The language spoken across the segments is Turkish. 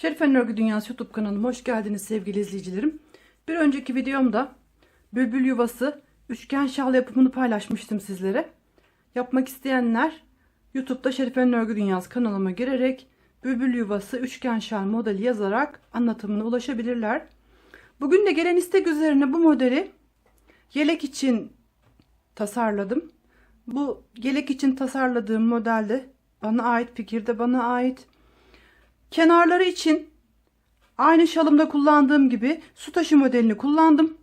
Şerife'nin Örgü Dünyası YouTube kanalıma hoş geldiniz sevgili izleyicilerim. Bir önceki videomda bülbül yuvası üçgen şal yapımını paylaşmıştım sizlere. Yapmak isteyenler YouTube'da Şerife'nin Örgü Dünyası kanalıma girerek bülbül yuvası üçgen şal modeli yazarak anlatımına ulaşabilirler. Bugün de gelen istek üzerine bu modeli yelek için tasarladım. Bu yelek için tasarladığım modelde bana ait fikir de bana ait. Kenarları için aynı şalımda kullandığım gibi su taşı modelini kullandım.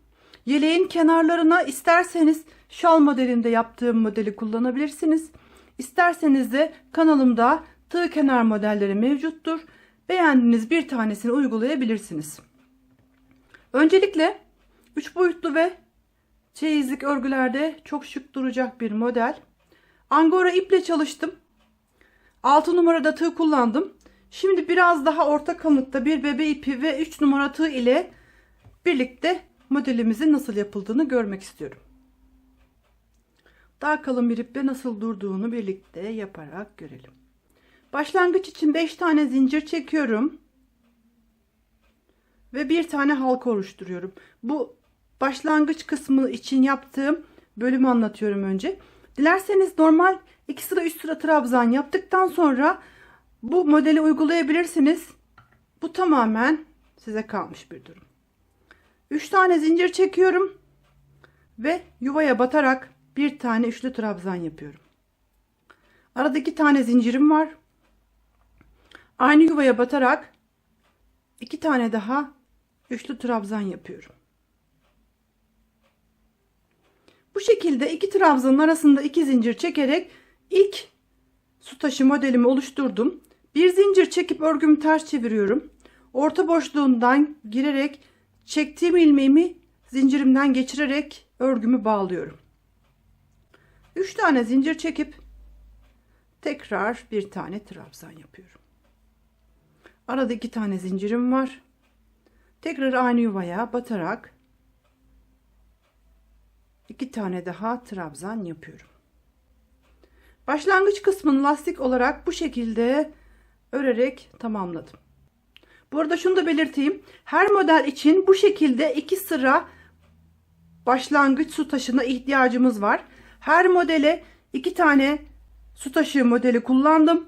Yeleğin kenarlarına isterseniz şal modelinde yaptığım modeli kullanabilirsiniz. İsterseniz de kanalımda tığ kenar modelleri mevcuttur. Beğendiğiniz bir tanesini uygulayabilirsiniz. Öncelikle 3 boyutlu ve çeyizlik örgülerde çok şık duracak bir model. Angora iple çalıştım. 6 numarada tığ kullandım. Şimdi biraz daha orta kalınlıkta bir bebe ipi ve 3 numara tığ ile birlikte modelimizin nasıl yapıldığını görmek istiyorum. Daha kalın bir iple nasıl durduğunu birlikte yaparak görelim. Başlangıç için 5 tane zincir çekiyorum. Ve bir tane halka oluşturuyorum. Bu başlangıç kısmı için yaptığım bölümü anlatıyorum önce. Dilerseniz normal 2 sıra 3 sıra trabzan yaptıktan sonra bu modeli uygulayabilirsiniz. Bu tamamen size kalmış bir durum. 3 tane zincir çekiyorum ve yuvaya batarak bir tane üçlü trabzan yapıyorum. Arada iki tane zincirim var. Aynı yuvaya batarak iki tane daha üçlü trabzan yapıyorum. Bu şekilde iki trabzanın arasında iki zincir çekerek ilk su taşı modelimi oluşturdum. Bir zincir çekip örgümü ters çeviriyorum. Orta boşluğundan girerek çektiğim ilmeğimi zincirimden geçirerek örgümü bağlıyorum. 3 tane zincir çekip tekrar bir tane trabzan yapıyorum. Arada iki tane zincirim var. Tekrar aynı yuvaya batarak iki tane daha trabzan yapıyorum. Başlangıç kısmını lastik olarak bu şekilde örerek tamamladım. Bu arada şunu da belirteyim. Her model için bu şekilde iki sıra başlangıç su taşına ihtiyacımız var. Her modele iki tane su taşı modeli kullandım.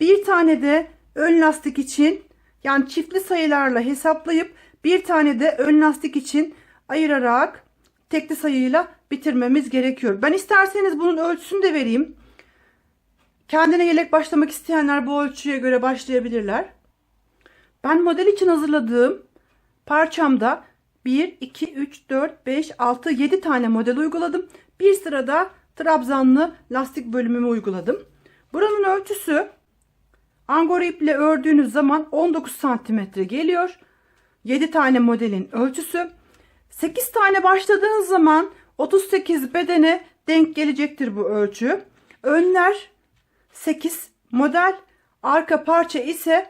Bir tane de ön lastik için yani çiftli sayılarla hesaplayıp bir tane de ön lastik için ayırarak tekli sayıyla bitirmemiz gerekiyor. Ben isterseniz bunun ölçüsünü de vereyim. Kendine yelek başlamak isteyenler bu ölçüye göre başlayabilirler. Ben model için hazırladığım parçamda 1, 2, 3, 4, 5, 6, 7 tane model uyguladım. Bir sırada trabzanlı lastik bölümümü uyguladım. Buranın ölçüsü angora iple ördüğünüz zaman 19 santimetre geliyor. 7 tane modelin ölçüsü. 8 tane başladığınız zaman 38 bedene denk gelecektir bu ölçü. Önler 8 model, arka parça ise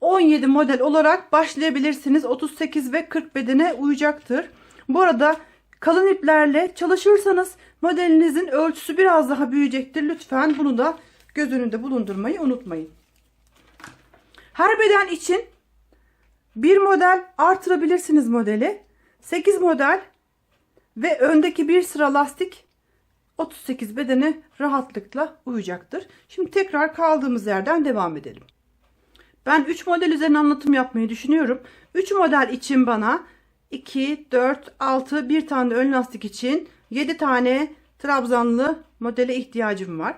17 model olarak başlayabilirsiniz. 38 ve 40 bedene uyacaktır. Bu arada kalın iplerle çalışırsanız modelinizin ölçüsü biraz daha büyüyecektir. Lütfen bunu da göz önünde bulundurmayı unutmayın. Her beden için bir model artırabilirsiniz modeli. 8 model ve öndeki bir sıra lastik 38 bedene rahatlıkla uyacaktır. Şimdi tekrar kaldığımız yerden devam edelim. Ben 3 model üzerine anlatım yapmayı düşünüyorum. 3 model için bana 2, 4, 6, bir tane ön lastik için 7 tane trabzanlı modele ihtiyacım var.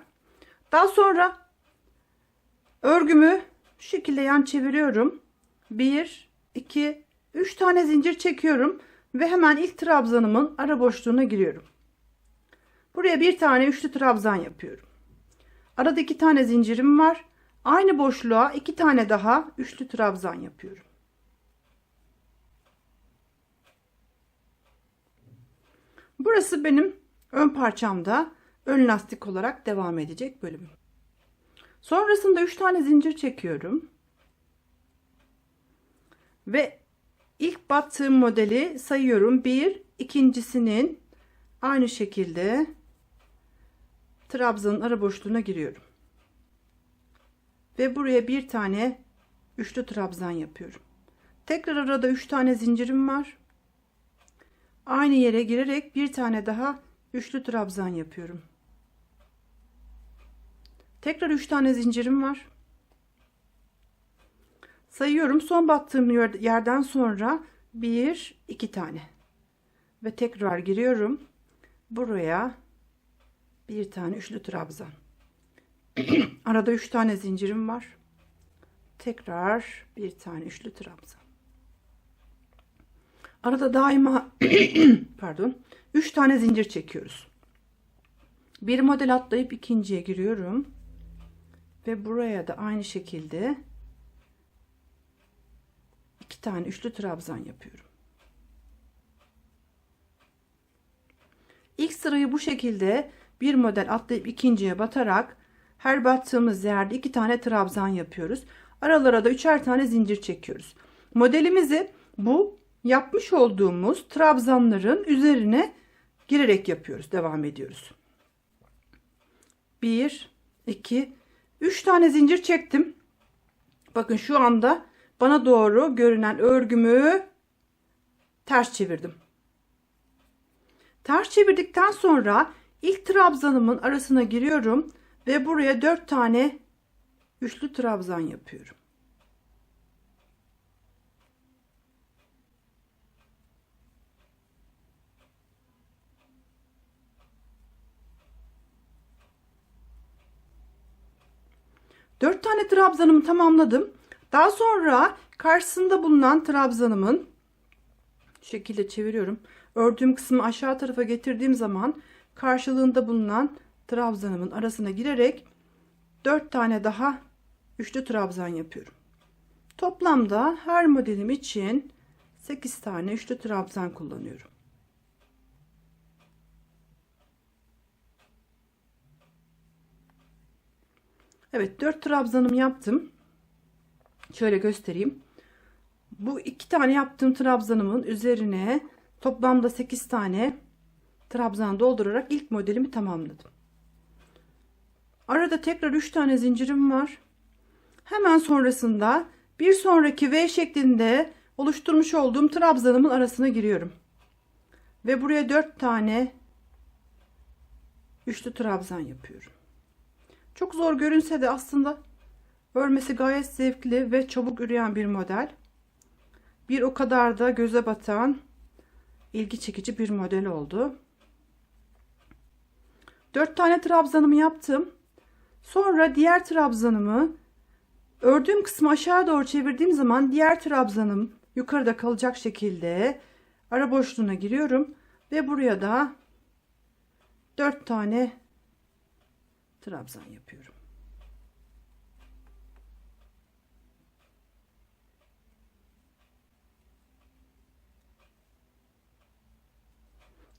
Daha sonra örgümü şu şekilde yan çeviriyorum. 1, 2, 3 tane zincir çekiyorum ve hemen ilk trabzanımın ara boşluğuna giriyorum. Buraya bir tane üçlü trabzan yapıyorum. Arada iki tane zincirim var. Aynı boşluğa iki tane daha üçlü trabzan yapıyorum. Burası benim ön parçamda ön lastik olarak devam edecek bölümüm. Sonrasında 3 tane zincir çekiyorum. Ve ilk battığım modeli sayıyorum. Bir, ikincisinin aynı şekilde trabzanın ara boşluğuna giriyorum. Ve buraya bir tane üçlü trabzan yapıyorum. Tekrar arada 3 tane zincirim var. Aynı yere girerek bir tane daha üçlü trabzan yapıyorum. Tekrar 3 tane zincirim var. Sayıyorum. Son battığım yerden sonra 1 2 tane. Ve tekrar giriyorum. Buraya bir tane üçlü trabzan. Arada 3 tane zincirim var. Tekrar bir tane üçlü trabzan. Arada daima pardon 3 tane zincir çekiyoruz. Bir model atlayıp ikinciye giriyorum. Ve buraya da aynı şekilde iki tane üçlü trabzan yapıyorum. İlk sırayı bu şekilde bir model atlayıp ikinciye batarak her battığımız yerde iki tane trabzan yapıyoruz. Aralara da üçer tane zincir çekiyoruz. Modelimizi bu yapmış olduğumuz trabzanların üzerine girerek yapıyoruz. Devam ediyoruz. 1 2 3 tane zincir çektim. Bakın şu anda bana doğru görünen örgümü ters çevirdim. Ters çevirdikten sonra ilk trabzanımın arasına giriyorum ve buraya 4 tane üçlü trabzan yapıyorum. Dört tane trabzanımı tamamladım. Daha sonra karşısında bulunan trabzanımın şekilde çeviriyorum. Ördüğüm kısmı aşağı tarafa getirdiğim zaman karşılığında bulunan trabzanımın arasına girerek 4 tane daha üçlü trabzan yapıyorum. Toplamda her modelim için 8 tane üçlü trabzan kullanıyorum. Evet 4 trabzanım yaptım. Şöyle göstereyim. Bu iki tane yaptığım trabzanımın üzerine toplamda 8 tane trabzan doldurarak ilk modelimi tamamladım. Arada tekrar 3 tane zincirim var. Hemen sonrasında bir sonraki V şeklinde oluşturmuş olduğum trabzanımın arasına giriyorum. Ve buraya 4 tane üçlü trabzan yapıyorum. Çok zor görünse de aslında örmesi gayet zevkli ve çabuk üreyen bir model. Bir o kadar da göze batan ilgi çekici bir model oldu. 4 tane trabzanımı yaptım. Sonra diğer trabzanımı ördüğüm kısmı aşağı doğru çevirdiğim zaman diğer trabzanım yukarıda kalacak şekilde ara boşluğuna giriyorum ve buraya da 4 tane trabzan yapıyorum.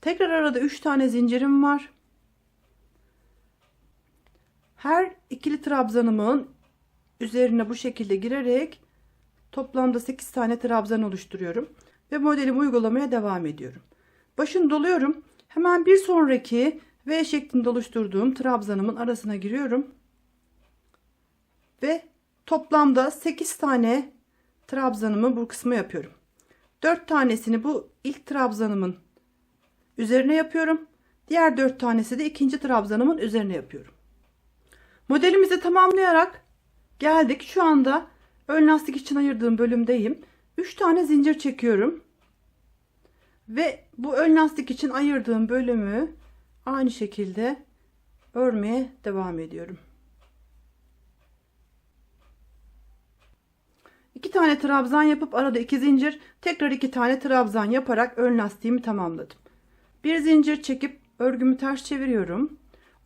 Tekrar arada 3 tane zincirim var. Her ikili trabzanımın üzerine bu şekilde girerek toplamda 8 tane trabzan oluşturuyorum ve modelimi uygulamaya devam ediyorum. Başını doluyorum. Hemen bir sonraki V şeklinde oluşturduğum trabzanımın arasına giriyorum. Ve toplamda 8 tane trabzanımı bu kısmı yapıyorum. 4 tanesini bu ilk trabzanımın üzerine yapıyorum. Diğer 4 tanesi de ikinci trabzanımın üzerine yapıyorum. Modelimizi tamamlayarak geldik. Şu anda ön lastik için ayırdığım bölümdeyim. 3 tane zincir çekiyorum. Ve bu ön lastik için ayırdığım bölümü aynı şekilde örmeye devam ediyorum. İki tane trabzan yapıp arada iki zincir tekrar iki tane trabzan yaparak ön lastiğimi tamamladım. Bir zincir çekip örgümü ters çeviriyorum.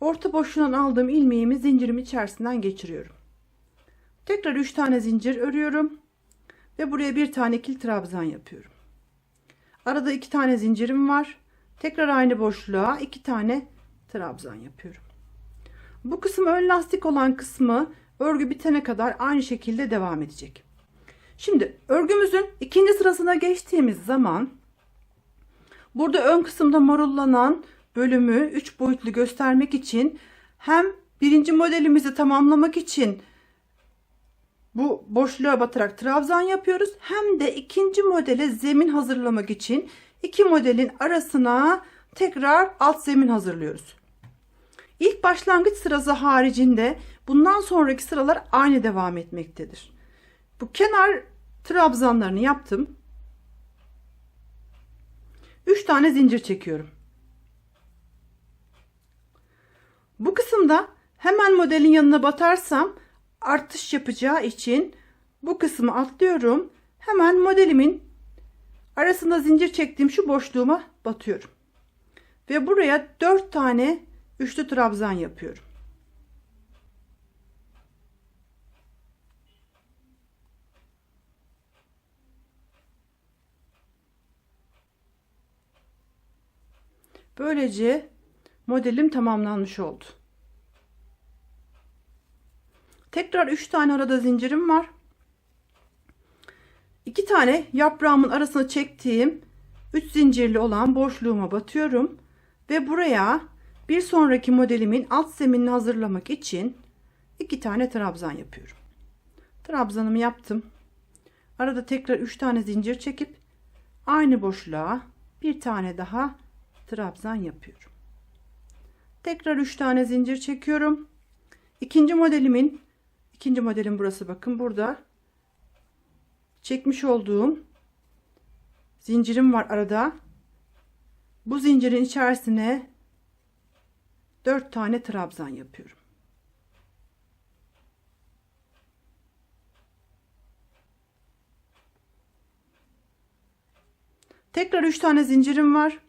Orta boşluğundan aldığım ilmeğimi zincirim içerisinden geçiriyorum. Tekrar 3 tane zincir örüyorum ve buraya bir tane kil trabzan yapıyorum. Arada iki tane zincirim var. Tekrar aynı boşluğa iki tane trabzan yapıyorum. Bu kısım ön lastik olan kısmı örgü bitene kadar aynı şekilde devam edecek. Şimdi örgümüzün ikinci sırasına geçtiğimiz zaman burada ön kısımda marullanan bölümü 3 boyutlu göstermek için hem birinci modelimizi tamamlamak için bu boşluğa batarak trabzan yapıyoruz. Hem de ikinci modele zemin hazırlamak için iki modelin arasına tekrar alt zemin hazırlıyoruz. İlk başlangıç sırası haricinde bundan sonraki sıralar aynı devam etmektedir. Bu kenar trabzanlarını yaptım. 3 tane zincir çekiyorum. Bu kısımda hemen modelin yanına batarsam artış yapacağı için bu kısmı atlıyorum. Hemen modelimin arasında zincir çektiğim şu boşluğuma batıyorum. Ve buraya 4 tane üçlü trabzan yapıyorum. Böylece modelim tamamlanmış oldu. Tekrar 3 tane arada zincirim var. 2 tane yaprağımın arasına çektiğim 3 zincirli olan boşluğuma batıyorum ve buraya bir sonraki modelimin alt zeminini hazırlamak için 2 tane trabzan yapıyorum. Trabzanımı yaptım. Arada tekrar 3 tane zincir çekip aynı boşluğa bir tane daha trabzan yapıyorum. Tekrar 3 tane zincir çekiyorum. İkinci modelimin ikinci modelim burası bakın burada çekmiş olduğum zincirim var arada. Bu zincirin içerisine 4 tane trabzan yapıyorum. Tekrar 3 tane zincirim var.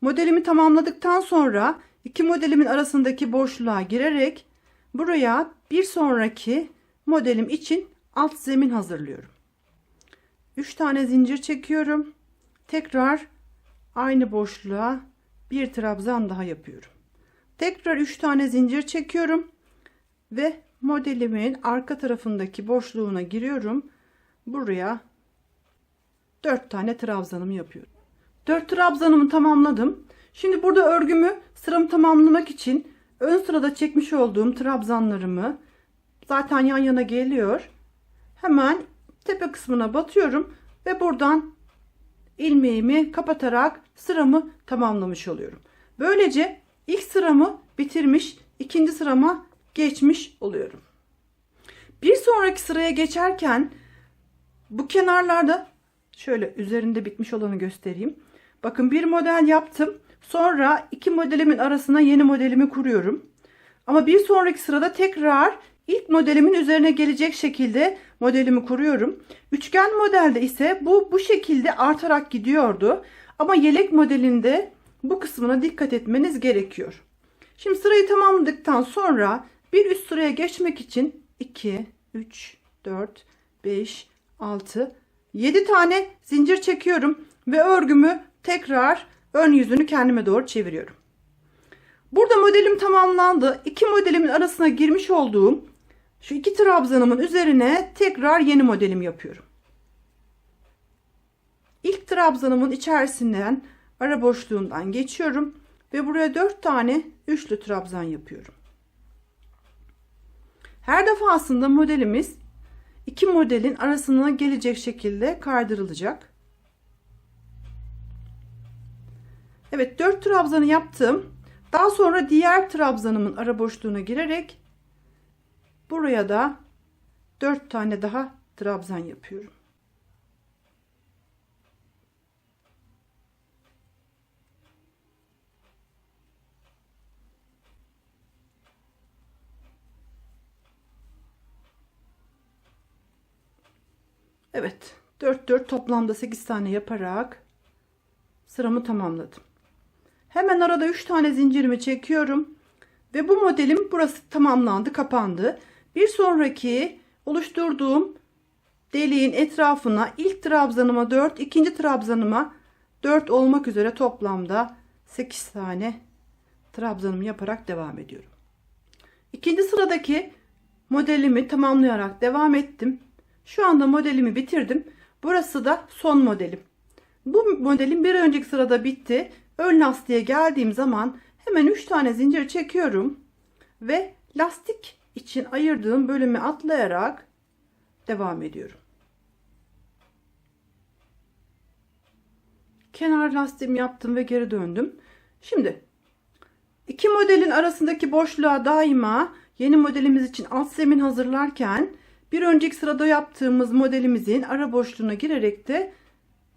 Modelimi tamamladıktan sonra iki modelimin arasındaki boşluğa girerek buraya bir sonraki modelim için alt zemin hazırlıyorum. 3 tane zincir çekiyorum. Tekrar aynı boşluğa bir trabzan daha yapıyorum. Tekrar 3 tane zincir çekiyorum ve modelimin arka tarafındaki boşluğuna giriyorum. Buraya 4 tane trabzanımı yapıyorum. 4 trabzanımı tamamladım. Şimdi burada örgümü sıramı tamamlamak için ön sırada çekmiş olduğum trabzanlarımı zaten yan yana geliyor. Hemen tepe kısmına batıyorum ve buradan ilmeğimi kapatarak sıramı tamamlamış oluyorum. Böylece ilk sıramı bitirmiş, ikinci sırama geçmiş oluyorum. Bir sonraki sıraya geçerken bu kenarlarda şöyle üzerinde bitmiş olanı göstereyim. Bakın bir model yaptım. Sonra iki modelimin arasına yeni modelimi kuruyorum. Ama bir sonraki sırada tekrar ilk modelimin üzerine gelecek şekilde modelimi kuruyorum. Üçgen modelde ise bu bu şekilde artarak gidiyordu. Ama yelek modelinde bu kısmına dikkat etmeniz gerekiyor. Şimdi sırayı tamamladıktan sonra bir üst sıraya geçmek için 2, 3, 4, 5, 6, 7 tane zincir çekiyorum ve örgümü tekrar ön yüzünü kendime doğru çeviriyorum. Burada modelim tamamlandı. İki modelimin arasına girmiş olduğum şu iki trabzanımın üzerine tekrar yeni modelim yapıyorum. İlk trabzanımın içerisinden ara boşluğundan geçiyorum ve buraya 4 tane üçlü trabzan yapıyorum. Her defasında modelimiz iki modelin arasına gelecek şekilde kaydırılacak. Evet 4 trabzanı yaptım. Daha sonra diğer trabzanımın ara boşluğuna girerek buraya da 4 tane daha trabzan yapıyorum. Evet 4 4 toplamda 8 tane yaparak sıramı tamamladım. Hemen arada 3 tane zincirimi çekiyorum. Ve bu modelim burası tamamlandı, kapandı. Bir sonraki oluşturduğum deliğin etrafına ilk trabzanıma 4, ikinci trabzanıma 4 olmak üzere toplamda 8 tane trabzanımı yaparak devam ediyorum. İkinci sıradaki modelimi tamamlayarak devam ettim. Şu anda modelimi bitirdim. Burası da son modelim. Bu modelim bir önceki sırada bitti. Ön lastiğe geldiğim zaman hemen 3 tane zincir çekiyorum ve lastik için ayırdığım bölümü atlayarak devam ediyorum. Kenar lastiğimi yaptım ve geri döndüm. Şimdi iki modelin arasındaki boşluğa daima yeni modelimiz için alt zemin hazırlarken bir önceki sırada yaptığımız modelimizin ara boşluğuna girerek de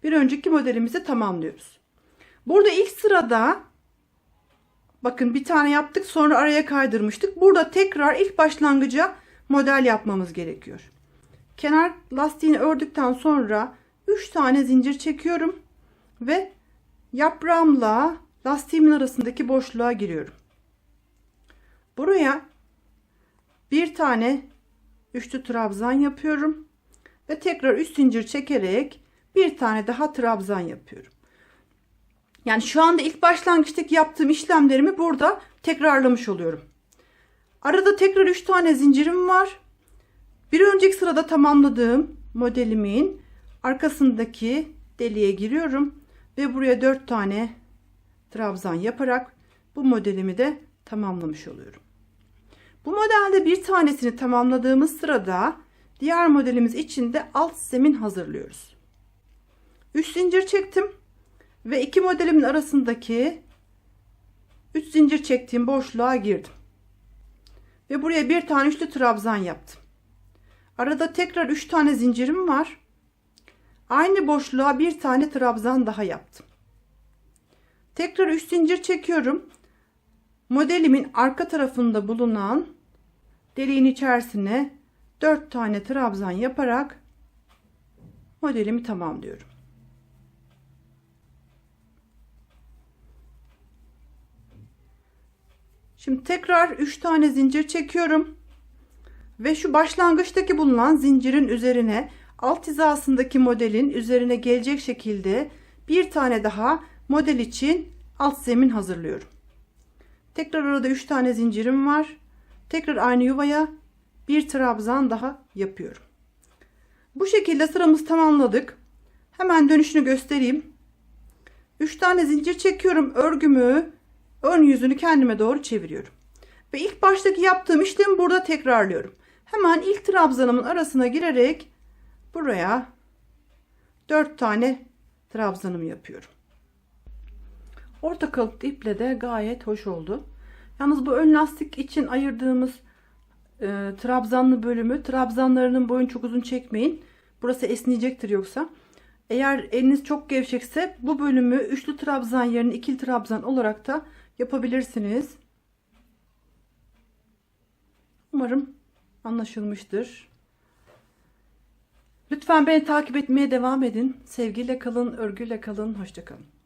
bir önceki modelimizi tamamlıyoruz. Burada ilk sırada bakın bir tane yaptık sonra araya kaydırmıştık. Burada tekrar ilk başlangıca model yapmamız gerekiyor. Kenar lastiğini ördükten sonra 3 tane zincir çekiyorum ve yaprağımla lastiğimin arasındaki boşluğa giriyorum. Buraya bir tane üçlü trabzan yapıyorum ve tekrar üst zincir çekerek bir tane daha trabzan yapıyorum. Yani şu anda ilk başlangıçtaki yaptığım işlemlerimi burada tekrarlamış oluyorum. Arada tekrar 3 tane zincirim var. Bir önceki sırada tamamladığım modelimin arkasındaki deliğe giriyorum ve buraya 4 tane trabzan yaparak bu modelimi de tamamlamış oluyorum. Bu modelde bir tanesini tamamladığımız sırada diğer modelimiz için de alt zemin hazırlıyoruz. 3 zincir çektim ve iki modelimin arasındaki 3 zincir çektiğim boşluğa girdim. Ve buraya bir tane üçlü trabzan yaptım. Arada tekrar 3 tane zincirim var. Aynı boşluğa bir tane trabzan daha yaptım. Tekrar 3 zincir çekiyorum. Modelimin arka tarafında bulunan deliğin içerisine 4 tane trabzan yaparak modelimi tamamlıyorum. Şimdi tekrar 3 tane zincir çekiyorum. Ve şu başlangıçtaki bulunan zincirin üzerine alt hizasındaki modelin üzerine gelecek şekilde bir tane daha model için alt zemin hazırlıyorum. Tekrar arada 3 tane zincirim var. Tekrar aynı yuvaya bir trabzan daha yapıyorum. Bu şekilde sıramızı tamamladık. Hemen dönüşünü göstereyim. 3 tane zincir çekiyorum. Örgümü ön yüzünü kendime doğru çeviriyorum. Ve ilk baştaki yaptığım işlemi burada tekrarlıyorum. Hemen ilk trabzanımın arasına girerek buraya 4 tane trabzanımı yapıyorum. Orta kalıplı iple de gayet hoş oldu. Yalnız bu ön lastik için ayırdığımız e, trabzanlı bölümü trabzanlarının boyun çok uzun çekmeyin. Burası esneyecektir yoksa. Eğer eliniz çok gevşekse bu bölümü üçlü trabzan yerine ikili trabzan olarak da yapabilirsiniz. Umarım anlaşılmıştır. Lütfen beni takip etmeye devam edin. Sevgiyle kalın, örgüyle kalın, hoşçakalın.